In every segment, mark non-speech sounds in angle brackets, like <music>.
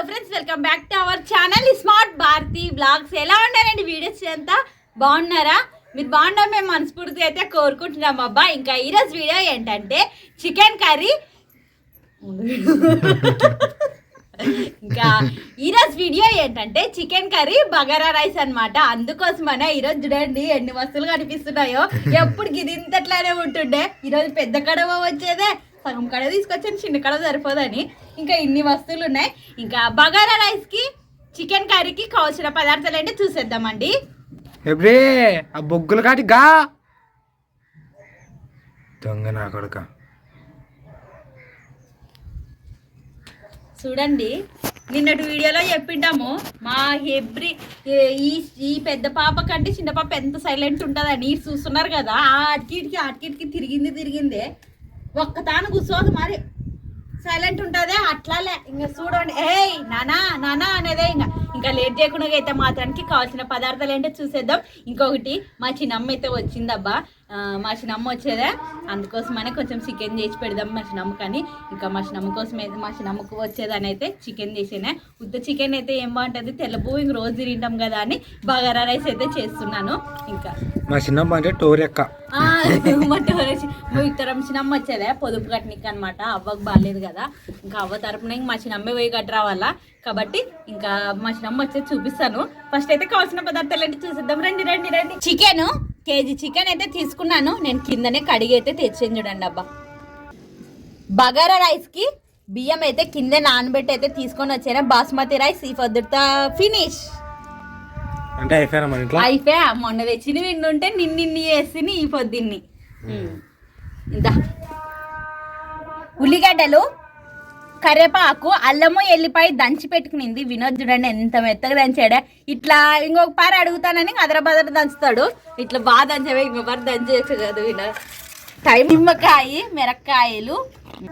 Hello friends welcome back to our channel smart Bharati blogs ఎలా ఉన్నారండి? Videos అంతా బాగున్నారా? మీరు బాగుండాలి మేము మనస్ఫూర్తిగా అయితే కోరుకుంటున్నాం అబ్బా. ఇంకా ఈరోజు వీడియో ఏంటంటే చికెన్ కర్రీ. ఇంకా ఈరోజు వీడియో ఏంటంటే చికెన్ కర్రీ బగారా రైస్ అన్నమాట. అందుకోసమనే ఈరోజు చూడండి ఎన్ని వస్తువులు కనిపిస్తున్నాయో. ఎప్పుడు గిది ఇంతట్లానే ఉంటుండే. ఈరోజు పెద్ద కడవ వచ్చేదే. సగం కడవ తీసుకొచ్చాను చిన్న కడవ సరిపోదని. ఇంకా ఇన్ని వస్తువులు ఉన్నాయి. ఇంకా బగారా రైస్కి చికెన్ కర్రీకి కావాల్సిన పదార్థాలు ఏంటో చూసేద్దామండి. ఎప్పుడే ఆ బొగ్గులు కాటి గా. దొంగ నా కొడుక. చూడండి నిన్నటి వీడియోలో చెప్పిండాము మా ఎవ్రీ ఈ ఈ పెద్ద పాప కంటే చిన్న పాప ఎంత సైలెంట్ ఉంటుందని. చూస్తున్నారు కదా ఆ అటుకిటికి అటుకిటికి తిరిగింది తిరిగిందే. ఒక్క తాను కూర్చోదు మరి. సైలెంట్ ఉంటుందే అట్లాలే. ఇంకా చూడండి. ఏయ్ నానా నానా అనేదే ఇంకా ఇంకా లేట్ చేయకుండా అయితే మాత్రానికి కావాల్సిన పదార్థాలు ఏంటో చూసేద్దాం. ఇంకొకటి మా చిన్నమ్మ అయితే వచ్చిందబ్బా. మా చిన్నమ్మ వచ్చేదే? అందుకోసమనే కొంచెం చికెన్ చేసి పెడదాం మా చిన్నమ్మ కానీ. ఇంకా మా చిన్నమ్మ కోసం అయితే మా చిన్నమ్మకు వచ్చేదని అయితే చికెన్ చేసేనే. ఉత్త చికెన్ అయితే ఏం బాగుంటుంది? తెల్లపు ఇంక రోజు తింటాం కదా అని బగారా రైస్ అయితే చేస్తున్నాను. ఇంకా మా చిన్నమ్మ అంటే టోరెక్క. మా టోరేసి ఇద్దరం చిన్నమ్మ వచ్చేదే? పొదుపు కట్టనికి అనమాట అవ్వకు బాగాలేదు కదా. ఇంకా అవ్వ తరపున ఇంక మా చిన్నమ్మ పోయి కట్టి రావాలా కాబట్టి ఇంకా మా చిన్నమ్మ వచ్చేది చూపిస్తాను. ఫస్ట్ అయితే కావాల్సిన పదార్థాలు ఏంటి చూసేద్దాం. రండి రండి రండి. చికెన్ కేజీ చికెన్ అయితే తీసుకున్నాను. నేను కిందనే కడిగి అయితే తెచ్చాను చూడండి అబ్బా. బగారా రైస్కి బియ్యం అయితే కింద నానబెట్టి అయితే తీసుకొని వచ్చాను. బాస్మతి రైస్ ఈ పొద్దుట ఫినిష్ అంటే అయిపోయారా మన ఇంట్లో? అయిపోయా. మొన్న తెచ్చిన విండి ఉంటే నిన్నిన్ని వేసి ఈ పొద్దున్ని. ఇందా. ఉల్లిగడ్డలు కరివేపాకు అల్లము ఎల్లిపాయ దంచి పెట్టుకునింది వినోద్ చూడండి ఎంత మెత్తగా దంచాడా. ఇట్లా ఇంకొక పార అడుగుతానని అదరబదర దంచుతాడు. ఇట్లా బాగా దంచవే ఇంకొకరు దంచవచ్చు కదా వినోద్. టైం నిమ్మకాయ మిరక్కాయలు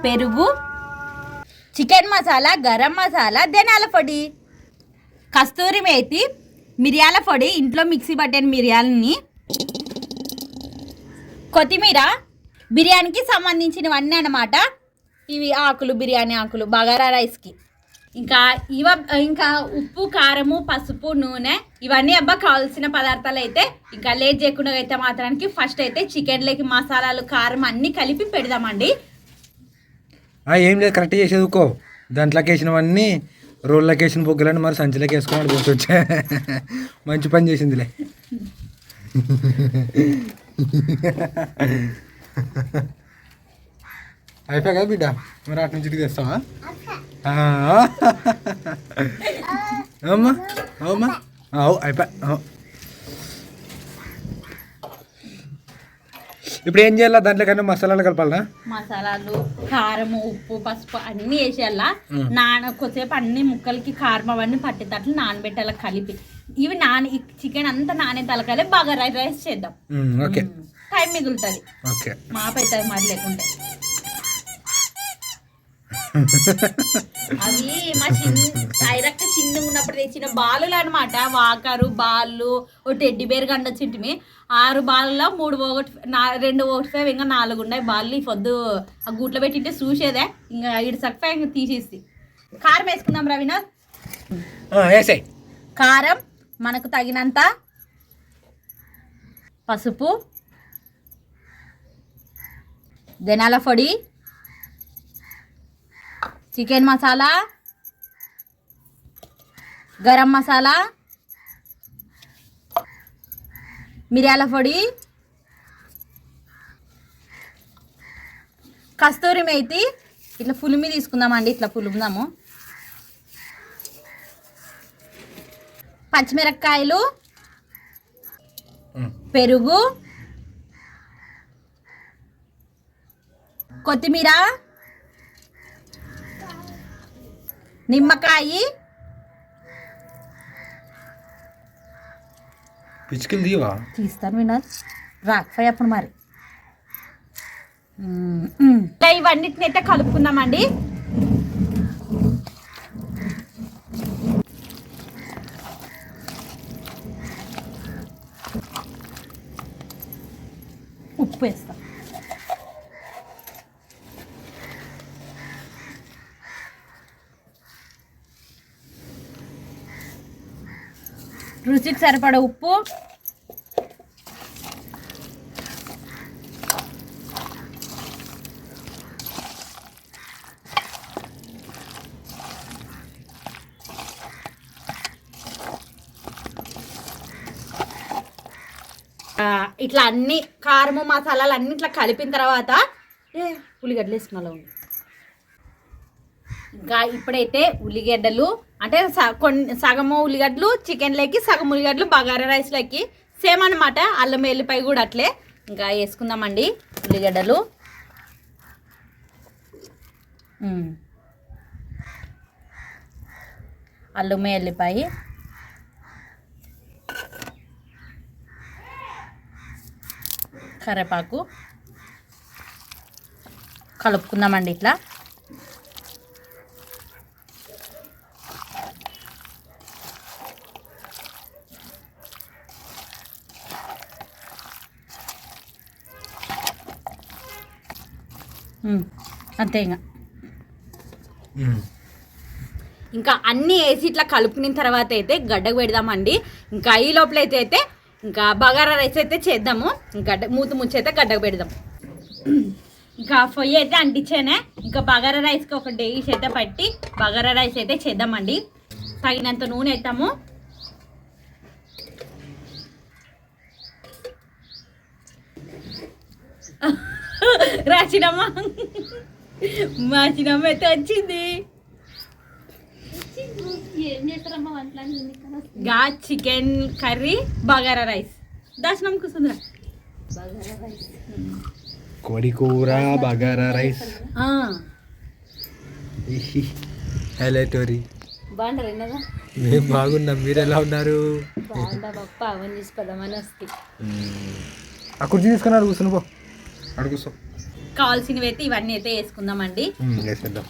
పెరుగు చికెన్ మసాలా గరం మసాలా ధనియాల పొడి కస్తూరి మేతి మిరియాల పొడి ఇంట్లో మిక్సీ పట్టిన మిరియాలని కొత్తిమీర బిర్యానీకి సంబంధించినవన్నీ అన్నమాట. ఇవి ఆకులు బిర్యానీ ఆకులు బగారా రైస్కి. ఇంకా ఇవ ఇంకా ఉప్పు కారము పసుపు నూనె ఇవన్నీ అబ్బా కావాల్సిన పదార్థాలు అయితే ఇంకా లేట్ చేయకుండా అయితే మాత్రానికి ఫస్ట్ అయితే చికెన్లోకి మసాలాలు కారం అన్నీ కలిపి పెడదామండి. ఏం లేదు కరెక్ట్ చేసేదుకో దాంట్లోకి వేసినవన్నీ రోళ్ళకి వేసిన బొగ్గులని మరి సంచిలోకి వేసుకోమని గుర్తొచ్చా మంచి పని చేసిందిలే. <laughs> అయిపోయా కదా బిడ్డ? మరి అటు నుంచి తెస్తావా. అమ్మా అవు అయిపోయా. ఇప్పుడు ఏం చేయాలి? దాంట్లో కన్నా మసాలాలు కలపాలనా? మసాలాలు కారము ఉప్పు పసుపు అన్నీ వేసేయాలా. నాన కొద్దిసేపు అన్ని ముక్కలకి కారం అవన్నీ పట్టేటట్లు నానబెట్టాల కలిపి. ఇవి నాన చికెన్ అంతా నానే తలకాలి బాగా రైస్ చేద్దాం. ఓకే. టైం మిగులుతుంది. ఓకే. మాపైతుంది మరి లేకుంటే. అవి మా చిన్న ఐరక్క చిన్నగా ఉన్నప్పుడు తెచ్చిన బాలులు అనమాట వాకరు బాళ్ళు ఒక టెడ్డి బేర్ కండొచ్చింటిమి ఆరు బాల్లో మూడు ఒకటి రెండు ఒకటి ఇంకా నాలుగు ఉన్నాయి బాళ్ళు. ఈ పొద్దు ఆ గూట్లో పెట్టింటే చూసేదే. ఇంకా ఇటు సక్ఫా ఇంకా తీసేసి. కారం వేసుకుందాం రవినాథ్ వేసాయి. కారం మనకు తగినంత పసుపు ధనాల పొడి చికెన్ మసాలా గరం మసాలా మిరియాల పొడి కస్తూరి మేతి. ఇట్లా పులిమి తీసుకుందామండి ఇట్లా పులుముదాము. పచ్చిమిరపకాయలు పెరుగు కొత్తిమీర నిమ్మకాయ. పిచ్చుకలు దీవా తీస్తాను వినోద్. రాకపోయి అప్పుడు మరి. ఇలా ఇవన్నిటిని అయితే కలుపుకుందామండి. ఉప్పు వేస్తాం. రుచికి సరిపడ ఉప్పు. ఇట్లా అన్ని కారము మసాలాలు అన్ని ఇట్లా కలిపిన తర్వాత ఉల్లిగడ్డలు వేసుకున్నా ఇంకా ఇప్పుడైతే ఉల్లిగడ్డలు అంటే కొన్ని సగము ఉల్లిగడ్డలు చికెన్లోకి సగం ఉల్లిగడ్డలు బగారా రైస్లోకి సేమ్ అనమాట అల్లం వెల్లిపాయ కూడా అట్లే. ఇంకా వేసుకుందామండి ఉల్లిగడ్డలు. అల్లం వెల్లిపాయ కరివేపాకు కలుపుకుందామండి ఇట్లా. అంతే ఇంకా. ఇంకా అన్నీ వేసి ఇట్లా కలుపుకున్న తర్వాత అయితే గడ్డకు పెడదామండి. ఇంకా ఈ లోపల అయితే అయితే ఇంకా బగారా రైస్ అయితే చేద్దాము. గడ్డ మూత ముచ్చి అయితే గడ్డకు పెడదాం. ఇంకా పొయ్యి అయితే అంటించానే ఇంకా బగారా రైస్కి ఒక డేస్ అయితే పట్టి బగారా రైస్ అయితే చేద్దామండి. తగినంత నూనె వేస్తాము రాచినమ్మ. మా చిన్నమ్మ అయితే వచ్చింది. గా చికెన్ కర్రీ బగారా రైస్. దర్శనం కూర్చుందిరా. కోడి కూర బగారా రైస్. హలో టోరీ బాగుంటారు మేము బాగున్నాం. మీరు ఎలా ఉన్నారు? బాగుందా అవన్నీ తీసుకోదామని వస్తే. ఆ కుర్చీ తీసుకున్నారు కూర్చుని పో. అడు కూర్చో. కావాల్సినవి అయితే ఇవన్నీ అయితే వేసుకుందామండి. వేసేద్దాం.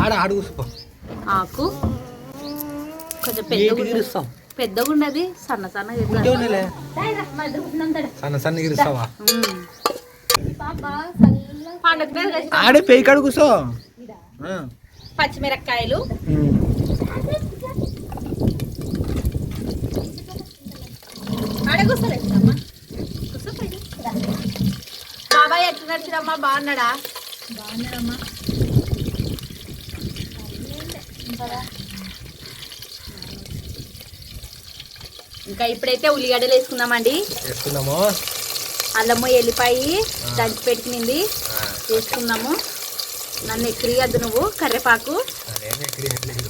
ఆడ ఆడు ఆకు. కొంచెం పెద్దగా ఉండదు సన్న. సన్న సన్న మీద కలిసి ఆడే. పచ్చిమిరపకాయలు. బాబాయ్ ఎట్లా నచ్చినమ్మా బాగున్నాడా? ఇంకా ఇప్పుడైతే ఉల్లిగడ్డలు వేసుకుందామండి. వేసుకుందాము. అల్లము ఎల్లిపాయి దంచి పెట్టింది. వేసుకుందాము. నన్ను ఎక్కిరియద్దు నువ్వు కరివేపాకు అదేం ఎక్కడియట్లేదు.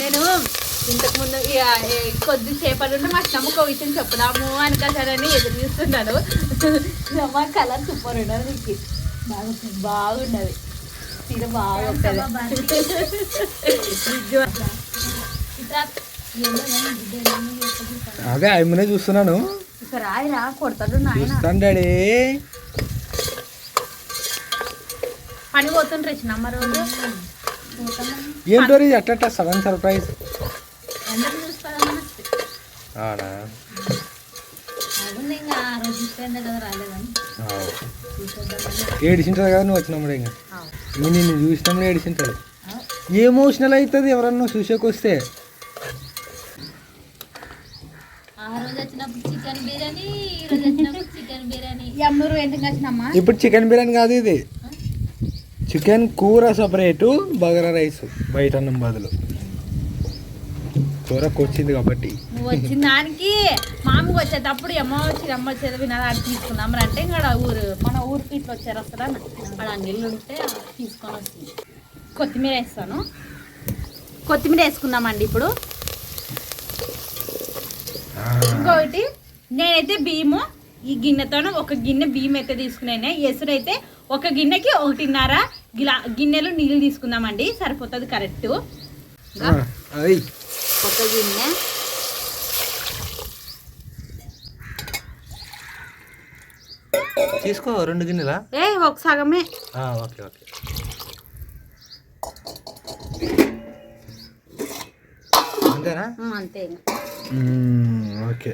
నేను ఇంతకు ముందు ఇక, ఏ, కొద్దిసేపటి నుండి మా నమ్మకం విషయం చెప్పుదాము అని కసారని ఎదురు చూస్తున్నాను మా కలర్ సూపర్ ఉండదు నీకు. బాగుంది బాగున్నది తీర. అదే ఆయమ్మనే చూస్తున్నాను. రాయిరా కొడతాడు చూస్తాను డాడీ. పని పోతుండ్రు చిన్నమ్మ రోజు. ఏం అట్ట సడన్ సర్ప్రైజ్. అవునా? చూస్తే కదా రాలేదని ఏడిసింటుంది కదా నువ్వు వచ్చినప్పుడు ఇంకా? నేను నిన్ను చూసినప్పుడు ఏడిసింటుంది. ఎమోషనల్ అవుతుంది ఎవరన్నా చూసేకి వస్తే ఆ రోజు వచ్చినప్పుడు చికెన్ బిర్యానీ ఈ రోజు వచ్చినప్పుడు చికెన్ బిర్యానీ. ఎమ్మరు ఎందుకు వచ్చినమ్మా ఇప్పుడు చికెన్ బిర్యానీ కాదు ఇది. చికెన్ కూర సపరేటు బగారా రైస్. బయట అన్నం బదులు. కూరకు వచ్చింది కాబట్టి. నువ్వు వచ్చిన దానికి మామూలుగా వచ్చేటప్పుడు ఏమో వచ్చి అమ్మ వచ్చేది వినాలి అది తీసుకుందాం రా అంటే ఇంకా ఊరు మన ఊరికి ఇట్లా వచ్చారు వస్తారా వాడు అంగిళ్ళు ఉంటే తీసుకొని వస్తుంది. కొత్తిమీర వేస్తాను. కొత్తిమీర వేసుకుందామండి ఇప్పుడు. ఇంకొకటి నేనైతే బియ్యము ఈ గిన్నెతోనే ఒక గిన్నె బియ్యం అయితే తీసుకున్నాను ఎసురు అయితే ఒక గిన్నెకి ఒకటిన్నర గిలా గిన్నెలు నీళ్ళు తీసుకుందామండి సరిపోతుంది కరెక్ట్. ఒక గిన్నె. తీసుకో రెండు గిన్నెలా? ఏ ఒక సగమే. ఆ, ఓకే ఓకే. అంతేనా? అంతే ఓకే.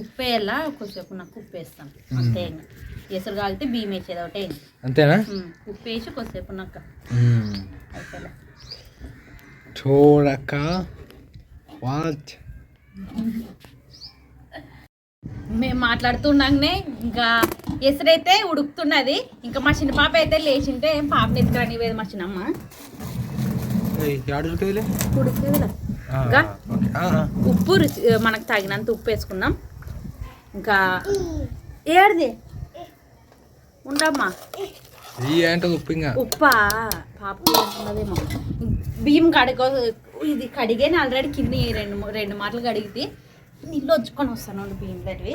ఉప్పు వేయాలా కొంచెంసేపు నాకు ఉప్పు వేస్తాను అంతే ఇంకా ఎసురు కాగితే బియ్యం వేసేది ఒకటే. అంతేనా? ఉప్పు వేసి కొద్దిసేపు నాకు మ్మ్. అయిపోయా చూడక వాచ్ మేము మాట్లాడుతున్నాగానే ఇంకా ఎసురైతే ఉడుకుతున్నది. ఇంకా మా చిన్న పాప అయితే లేచింటే పాపని ఎత్తుకురాని వేది మా చిన్నమ్మ. ఉప్పు రుచి మనకు తగినంత ఉప్పు వేసుకున్నాం. ఇంకా ఏడిది? ఉండమ్మా. ఈ అంటే ఉప్పు ఇంకా ఉప్పా. పాప ఉన్నదేమో బియ్యం కడుకో ఇది కడిగాను ఆల్రెడీ కింద రెండు రెండు మాటలు కడిగితే నీళ్ళు వచ్చుకొని వస్తాను బియ్యం దగ్గరవి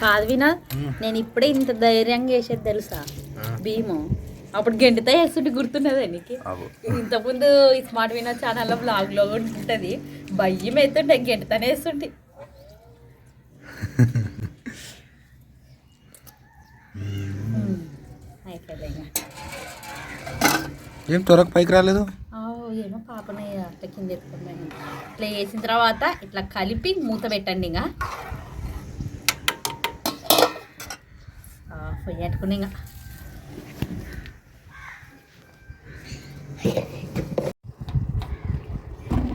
కాదు వినా. నేను ఇప్పుడే ఇంత ధైర్యంగా వేసేది తెలుసా? భీము అప్పుడు గంటితో వేస్తుంటే గుర్తున్నదే నీకు. ఇంతకుముందు ఈ స్మార్ట్ వినా ఛానల్లో బ్లాగ్లో కూడా ఉంటుంది. భయం అవుతుంటే గంటతోనే వేస్తుంటే. <laughs> ఏం త్వరకు పైకి రాలేదు? ఏమో పాపని అట్లా కింద ఇట్లా వేసిన తర్వాత ఇట్లా కలిపి మూత పెట్టండి ఇంకా. పొయ్యి పెట్టుకుని ఇంకా.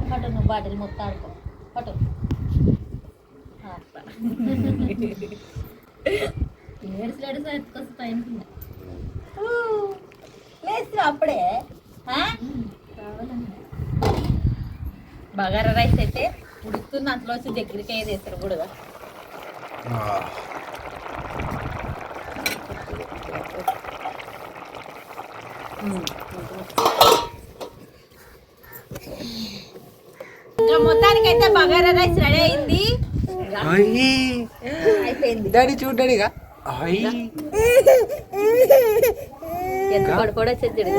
పట్టు నువ్వు బాటిల్ మొత్తం ఆడుకో. పట్టు. అట్లా. ఏడుసులాడు ఎత్తుకొస్తే పైన లేస్తురా అప్పుడే. బగారా రైస్ అయితే ఉడుకుతుంది అంతలో వచ్చి దగ్గరికి అయ్యేది వేస్తారు కూడా ఇంకా మొత్తానికైతే బగారా రైస్ రెడీ అయింది. డాడీ చూడు చెద్దుడు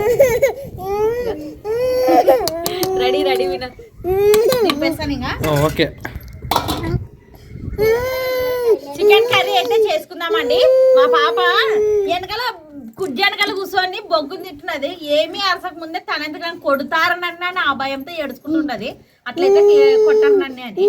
రెడీ రెడీ విన. ఓకే. చికెన్ కర్రీ అయితే చేసుకుందామండి. మా పాప వెనకాల కుజ్జి వెనకాల కూర్చొని బొగ్గుని తింటున్నది. ఏమీ అరసక ముందే నన్ను కొడతారనన్నా నా భయంతో ఏడుచుకుంటుంటది అట్లయితే కొట్టారు నన్ను అని.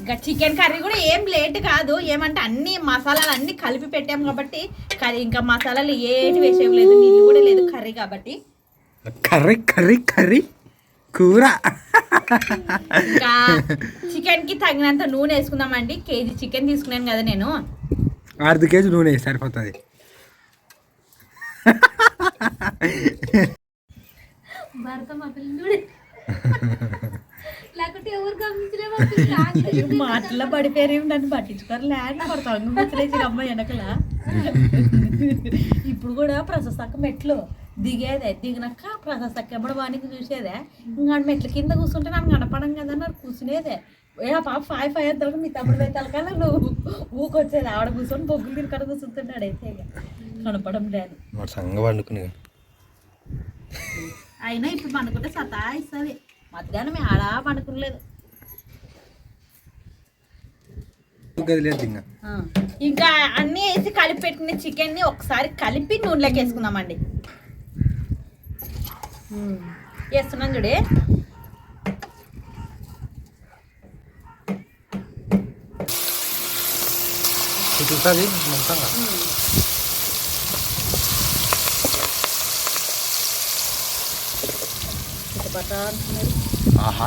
ఇంకా చికెన్ కర్రీ కూడా ఏం లేట్ కాదు. ఏమంటే అన్ని మసాలాలు అన్ని కలిపి పెట్టాం కాబట్టి కర్రీ ఇంకా మసాలాలు ఏటి వేసేం లేదు నీళ్ళు కూడా లేదు కర్రీ కాబట్టి. కర్రీ కర్రీ కర్రీ కూర. చికెన్కి తగినంత నూనె వేసుకుందామండి. కేజీ చికెన్ తీసుకున్నాను కదా నేను. అర్ధ కేజీ నూనె సరిపోతుంది. భర్త మా పిల్లలు చూడే లేకుంటే ఎవరు గమనించలే <laughs> మాటల్లో పడిపోయారు నన్ను పట్టించుకోరు. ల్యాండ్ పడతాను ముచ్చలేసి అమ్మాయి వెనకల? ఇప్పుడు కూడా ప్రశస్తక్క మెట్లు దిగేదే. దిగినాక ప్రశస్తక్క ఎప్పుడు వానికి చూసేదే. ఇంకా మెట్ల కింద కూర్చుంటే నన్ను కనపడం కదా నాకు కూర్చునేదే. ఏ పాప ఫైవ్ ఫైవ్ అంతలకు మీ తమ్ముడు పెట్టాలి నువ్వు ఊకొచ్చేది. ఆవిడ కూర్చొని బొగ్గులు తినకడ కూర్చుంటున్నాడు. అయితే కనపడం లేదు. మరి సంగ వండుకుని అయినా ఇప్పుడు పనుకుంటే సతా ఇస్తుంది మధ్యాహ్నం ఆడా గదిలేదు ఇంకా అన్నీ వేసి కలిపి పెట్టిన చికెన్ని ఒకసారి కలిపి నూనెలోకి వేసుకుందామండి. వేస్తున్నాను చూడే. చూస్తుంది మొత్తంగా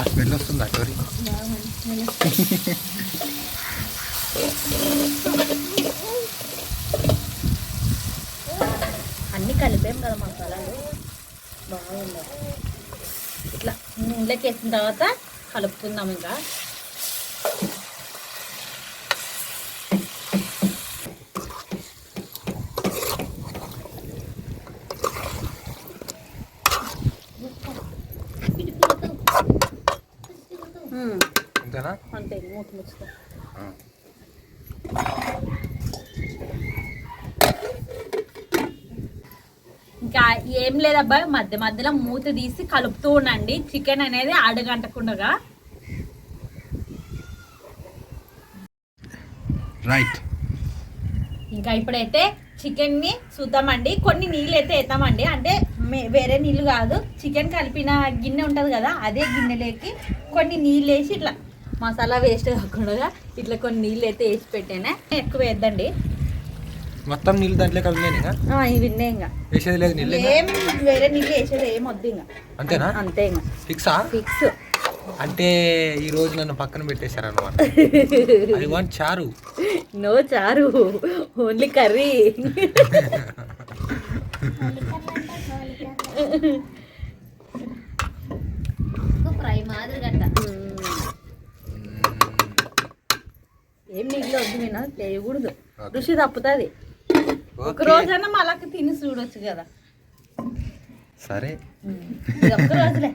స్మెల్ వస్తుంది అటోరి అన్నీ కలిపాం కదా మసాలాలు బాగుంది. ఇట్లా నూనెలోకి వేసిన తర్వాత కలుపుకుందాం ఇంకా. అంతేనా? అంతే మూత ముచ్చుకో. ఇంకా ఏం లేదబ్బా మధ్య మధ్యలో మూత తీసి కలుపుతూ ఉండండి. చికెన్ అనేది అడగంటకుండగా. రైట్. ఇంకా ఇప్పుడైతే చికెన్ని చూద్దామండి. కొన్ని నీళ్ళు అయితే వేద్దామండి. అంటే వేరే నీళ్ళు కాదు. చికెన్ కలిపిన గిన్నె ఉంటుంది కదా అదే గిన్నెలేకి కొన్ని నీళ్ళు వేసి ఇట్లా మసాలా వేస్ట్ కాకుండా ఇట్లా కొన్ని నీళ్ళు అయితే వేసి పెట్టానే? ఎక్కువ వేద్దండి. మొత్తం నీళ్ళు దాంట్లో ఆ, ఇవి ఉన్నాయి ఇంకా. వేసేది లేదు నీళ్ళు? ఏం వేరే నీళ్ళు వేసేది ఏం వద్దు ఇంకా. అంతేనా? అంతే ఇంకా. ఫిక్సా? ఫిక్స్. అంటే ఈ రోజు నన్ను పక్కన పెట్టేశారనమాట ఐ <laughs> వాంట్ చారు. నో చారు. Only curry. ఫ్రై మాదిరి గట్ట ఏం నీళ్ళు వద్దు నేను చేయకూడదు రుచి తప్పుతుంది. ఒక. రోజైనా మళ్ళీ తిని చూడొచ్చు కదా. సరే. ఒక్క రోజులే.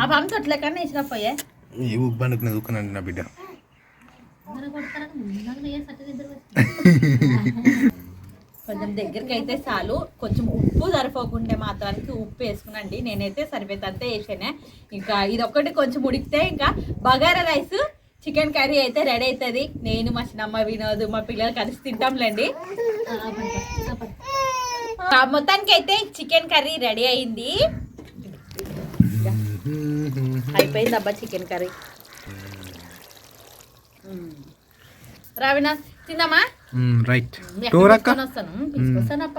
ఆ పంట అట్లే కన్నా వేసిన పోయే? ఏ ఉబ్బనుకు నదుకున్నాను నా బిడ్డ <laughs> అందరూ కొడతారా ముందు ఏ సట్టు ఇద్దరు కొంచెం దగ్గరికి అయితే చాలు. కొంచెం ఉప్పు సరిపోకుంటే మాత్రానికి ఉప్పు వేసుకునండి. నేనైతే సరిపోయేంత వేసానే. ఇంకా ఇది ఒక్కటి కొంచెం ఉడికితే ఇంకా బగారా రైస్ చికెన్ కర్రీ అయితే రెడీ అవుతుంది నేను మా చిన్నమ్మ వినోద్ మా పిల్లలు కలిసి తింటాంలేండి. మొత్తానికి అయితే చికెన్ కర్రీ రెడీ అయింది. అయిపోయింది అబ్బా చికెన్ కర్రీ. రావినా తిందామా రైట్ పిలుచుకొస్తానప్ప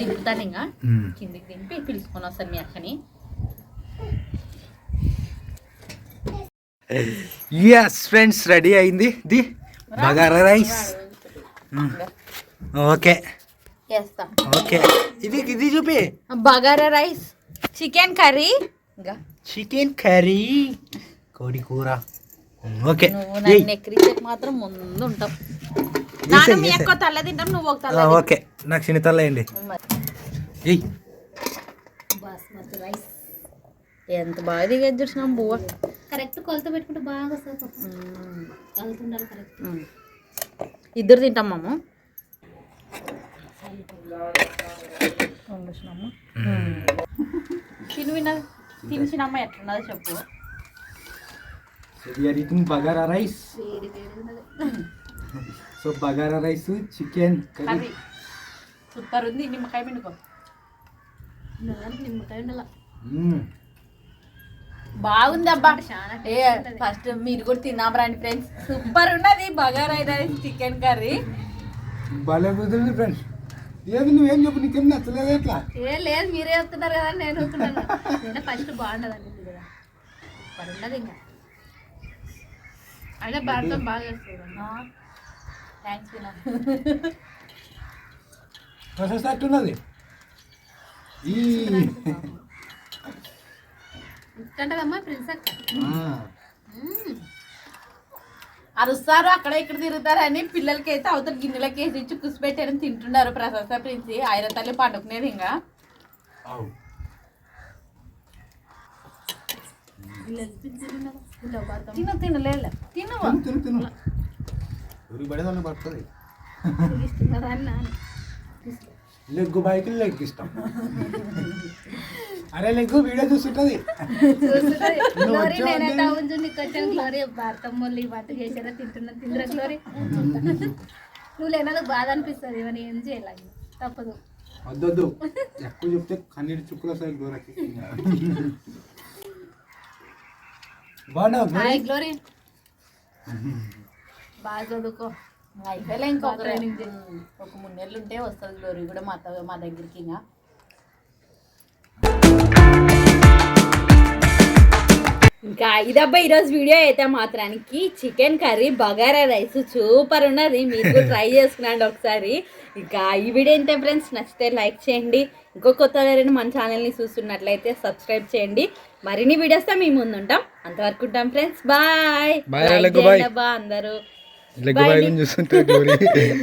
దింపుతాను ఇంకా కిందికి దింపి పిలుచుకొని వస్తాను మీ అక్కని. ఎస్ ఫ్రెండ్స్ రెడీ అయింది. The bagara rice. ఓకే వేస్తా ఓకే ఇది ఇది చూపి. బగారా రైస్. Chicken curry. ఇంకా. చికెన్ కర్రీ కోడి కూర. ఓకే. నువ్వు నన్ను మాత్రం ముందు ఉంటావు. నాన్న మీ అక్క తల్ల తింటాం నువ్వు ఒక తల్ల. ఓకే. నాకు చిన్న తల్ల వేయండి. మరి. ఏయ్. బాస్మతి రైస్. ఎంత బాగా దిగేది చూసినాం బువ్వ. కరెక్ట్ కొలత పెట్టుకుంటే బాగా వస్తుంది కరెక్ట్. ఇద్దరు తింటాం మాము. తిని విన్నది తినిసినమ్మ ఎట్లున్నదో చెప్పు. బగారా రైస్ వేడి వేడి ఉన్నది so bagara rice chicken curry super ఉంది నిమ్మకాయ పిండుకో నిమ్మకాయ ఉండాల బాగుంది అబ్బా చాలా ఏ ఫస్ట్ మీరు కూడా తిన్నాం రండి ఫ్రెండ్స్ సూపర్ ఉన్నది బగారా రైస్ చికెన్ కర్రీ భలే కుదిరింది ఫ్రెండ్స్ ఏది నువ్వేం చెప్పు నీకేం నచ్చలేదు ఎట్లా ఏ లేదు మీరే వస్తున్నారు కదా నేను వస్తున్నాను నేను ఫస్ట్ బాగుండదు అనింది కదా సూపర్ ఉండదు ఇంకా అయినా భారతం బాగా చేస్తుంది అట్టున్నది ఈ ఇంకంటదమ్మా ప్రిన్స్ అక్క. అరుస్తారు అక్కడ ఇక్కడ తిరుగుతారని పిల్లలకి అయితే అవతల గిన్నెలకి వేసి ఇచ్చి కుసిపెట్టారని తింటున్నారు ప్రశస్త ప్రిన్సి. ఆయన తల్లి పండుకునేది ఇంకా. తిను తిను తిను. పడేదాన్ని పడుతుంది. లెగ్గు బైక్ లెగ్ ఇష్టం. అరే లెగ్గు వీడియో చూస్తుంటది. నువ్వు లేనందుకు బాధ అనిపిస్తుంది ఇవన్నీ ఏం చేయాలి తప్పదు. వద్దొద్దు. ఎక్కువ చెప్తే కన్నీటి చుక్కులు వస్తాయి బాగా చదువుకో. అయిపోయలే ఇంకొక ఒక మూడు నెలలు ఉంటే వస్తుంది గ్లోరీ కూడా మా త- మా దగ్గరికి ఇంకా. ఇంకా ఇదబ్బా ఈరోజు వీడియో అయితే మాత్రానికి chicken curry bagara rice super ఉన్నది. మీరు ట్రై చేసుకున్నాండి ఒకసారి. ఇంకా ఈ వీడియో ఏంటంటే ఫ్రెండ్స్ నచ్చితే లైక్ చేయండి. ఇంకో కొత్త మన ఛానల్ని చూస్తున్నట్లయితే సబ్స్క్రైబ్ చేయండి. మరిన్ని వీడియోస్తో మీ ముందు ఉంటాం అంతవరకు ఉంటాం ఫ్రెండ్స్ బాయ్ bye. అందరూ.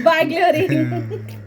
Bye Glory <laughs> <laughs>